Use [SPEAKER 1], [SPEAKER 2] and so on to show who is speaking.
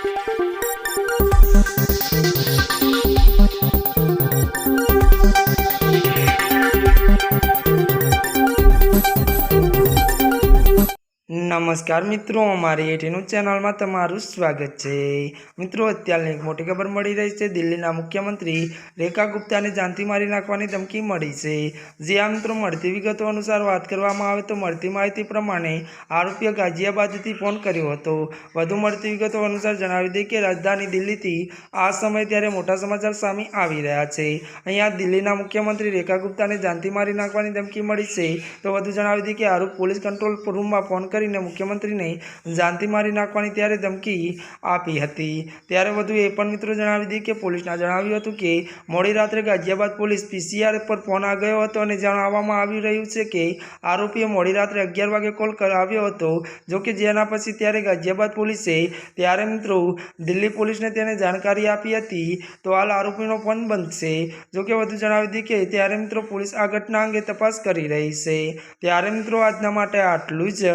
[SPEAKER 1] Thank you. નમસ્કાર મિત્રો, અમારી એટીનું ચેનલમાં તમારું સ્વાગત છે. મિત્રો, અત્યારની એક મોટી ખબર મળી રહી છે. દિલ્હીના મુખ્યમંત્રી રેખા ગુપ્તાને જાનથી મારી નાખવાની ધમકી મળી છે. જે આ મિત્રો, મળતી વિગતો અનુસાર વાત કરવામાં આવે તો મળતી માહિતી પ્રમાણે આરોપીએ ગાઝિયાબાદથી ફોન કર્યો હતો. વધુ મળતી વિગતો અનુસાર જણાવી દઈએ કે રાજધાની દિલ્હીથી આ સમય ત્યારે મોટા સમાચાર સામે આવી રહ્યા છે. અહીંયા દિલ્હીના મુખ્યમંત્રી રેખા ગુપ્તાને જાનથી મારી નાખવાની ધમકી મળી છે. તો વધુ જણાવી દઈએ કે આરોપ પોલીસ કંટ્રોલ રૂમમાં ફોન કરીને મુખ્યમંત્રીને જાનથી મારી નાખવાની ત્યારે ધમકી આપી હતી. ત્યારે વધુ એ પણ મિત્રો જણાવી દઈએ કે પોલીસના જણાવ્યું હતું કે મોડી રાત્રે ગાઝિયાબાદ પોલીસ પીસીઆર પર ફોન આ ગયો હતો અને જણાવવામાં આવી રહ્યું છે કે આરોપીએ મોડી રાત્રે અગિયાર વાગે કોલ કરાવ્યો હતો. જો કે જેના પછી ત્યારે ગાઝિયાબાદ પોલીસે ત્યારે મિત્રો દિલ્હી પોલીસને તેને જાણકારી આપી હતી. તો હાલ આરોપીનો ફોન બનશે જોકે વધુ જણાવી દઈએ કે ત્યારે મિત્રો પોલીસ આ ઘટના અંગે તપાસ કરી રહી છે. ત્યારે મિત્રો આજના માટે આટલું જ.